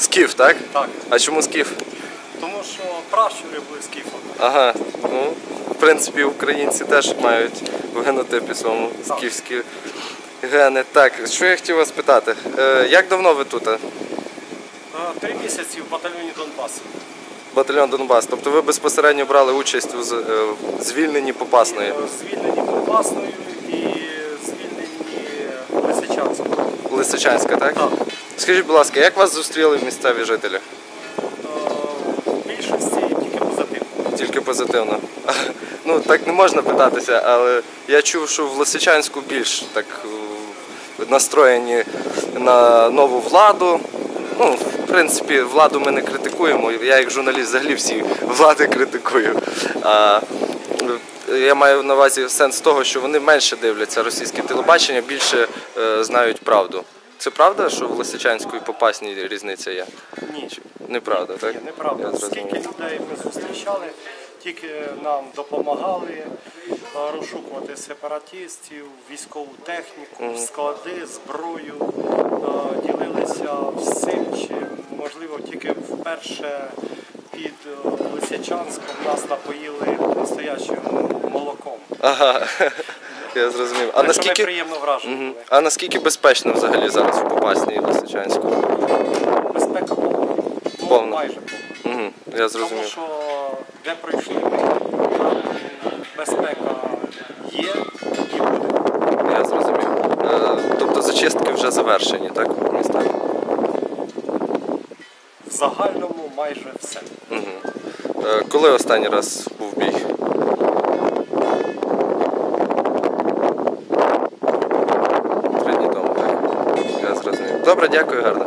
Скіф, так? Так. А чому скіф? Тому що пращури були скіфами. Ага. Ну, в принципі, українці теж мають в генотипі своєму Так. скіфські гени. Так, що я хотів вас питати? Е, як давно ви тут? Е, Три місяці в батальйоні Донбас. Батальйон Донбас. Тобто ви безпосередньо брали участь у е, звільненні Попасної Е, Звільнені Донбасною і звільнені Лисичанською. Лисичанська, так? Так. Скажіть, будь ласка, як вас зустріли місцеві жителі? Е, В більшості тільки позитивно. Тільки позитивно. Ну так не можна питатися, але я чув, що в Лисичанську більш так е, настроєні на нову владу. Ну, в принципі, владу ми не критикуємо. Я як журналіст взагалі всі влади критикую. А, е, я маю на увазі сенс того, що вони менше дивляться російське телебачення, більше е, знають правду. Це правда, що в Лисичанську і Попасній різниця є? Ні. Чи- Неправда, так? Ні, неправда. Скільки людей ми зустрічали, тільки нам допомагали е, розшукувати сепаратистів, військову техніку, склади, зброю, е, ділилися всім, чим можливо тільки вперше під е, Лисичанськом нас напоїли настоящим молоком. Ага, я зрозумів. А наскільки, приємно вражені Мгм. а наскільки безпечно взагалі зараз в Попасній і Лисичанську? Безпека повна. Ну, Повна. майже повна. Угу, я Тому зрозумів. що де пройшли ми, там безпека є і буде. Я зрозумів. Е, тобто зачистки вже завершені, так? в містах? В загальному майже все. Угу. Е, коли останній раз був бій? Зрозумів. Добре, дякую, гарно.